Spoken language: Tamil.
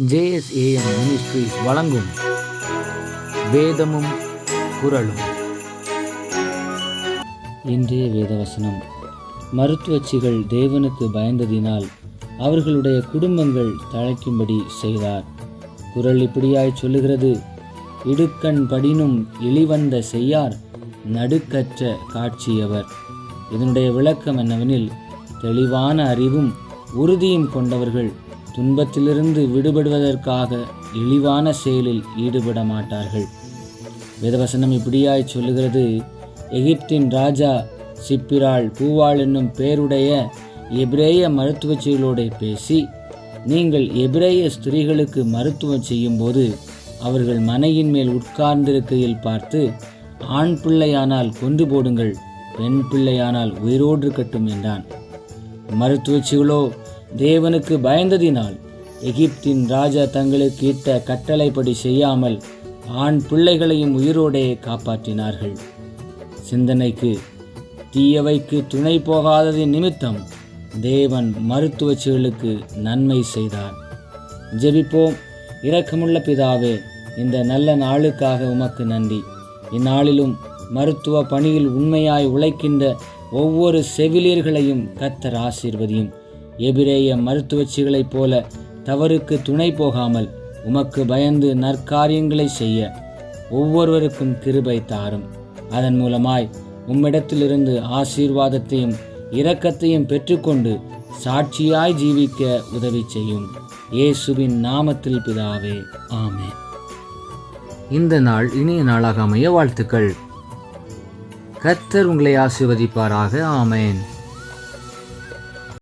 ஜேஎஸ்ஏஎம் மினிஸ்ட்ரிஸ் வழங்கும் வேதமும் குரலும் இன்றைய வேதவசனம். மருத்துவச்சிகள் தேவனுக்கு பயந்ததினால் அவர்களுடைய குடும்பங்கள் தழைக்கும்படி செய்தார். குரல் இப்படியாய் சொல்லுகிறது. இடுக்கண் படினும் இழிவந்த செய்யார் நடுக்கற்ற காட்சியவர். இதனுடைய விளக்கம் என்னவெனில் தெளிவான அறிவும் உறுதியும் கொண்டவர்கள் துன்பத்திலிருந்து விடுபடுவதற்காக இழிவான செயலில் ஈடுபட மாட்டார்கள் வேதவசனம் இப்படியாய் சொல்லுகிறது. எகிப்தின் ராஜா சிப்பிராள் பூவாள் என்னும் பேருடைய எபிரேய மருத்துவச்சிகளோடு பேசி நீங்கள் எபிரேய ஸ்திரீகளுக்கு மருத்துவம் செய்யும்போது அவர்கள் மனையின் மேல் உட்கார்ந்திருக்கையில் பார்த்து ஆண் பிள்ளையானால் கொன்று போடுங்கள் பெண் பிள்ளையானால் உயிரோடு இருக்கட்டும் என்றான். மருத்துவச்சிகளோ தேவனுக்கு பயந்ததினால் எகிப்தின் ராஜா தங்களுக்கு இட்ட கட்டளைப்படி செய்யாமல் ஆண் பிள்ளைகளையும் உயிரோடே காப்பாற்றினார்கள். சிந்தனைக்கு தீயவைக்கு துணை போகாததின் நிமித்தம் தேவன் மருத்துவச்சிகளுக்கு நன்மை செய்தார். ஜெபிப்போம். இரக்கமுள்ள பிதாவே இந்த நல்ல நாளுக்காக உமக்கு நன்றி. இந்நாளிலும் மருத்துவ பணியில் உண்மையாய் உழைக்கின்ற ஒவ்வொரு செவிலியர்களையும் கத்தர் ஆசீர்வதியும். எபிரேய மருத்துவச்சிகளைப் போல தவறுக்கு துணை போகாமல் உமக்கு பயந்து நற்காரியங்களை செய்ய ஒவ்வொருவருக்கும் கிருபை தாரும். அதன் மூலமாய் உம்மிடத்திலிருந்து ஆசீர்வாதத்தையும் இரக்கத்தையும் பெற்றுக்கொண்டு சாட்சியாய் ஜீவிக்க உதவி செய்யும் இயேசுவின் நாமத்தில் பிதாவே ஆமே இந்த நாள் இனிய நாளாக அமைய வாழ்த்துக்கள். கர்த்தர் உங்களை ஆசீர்வதிப்பாராக ஆமேன்.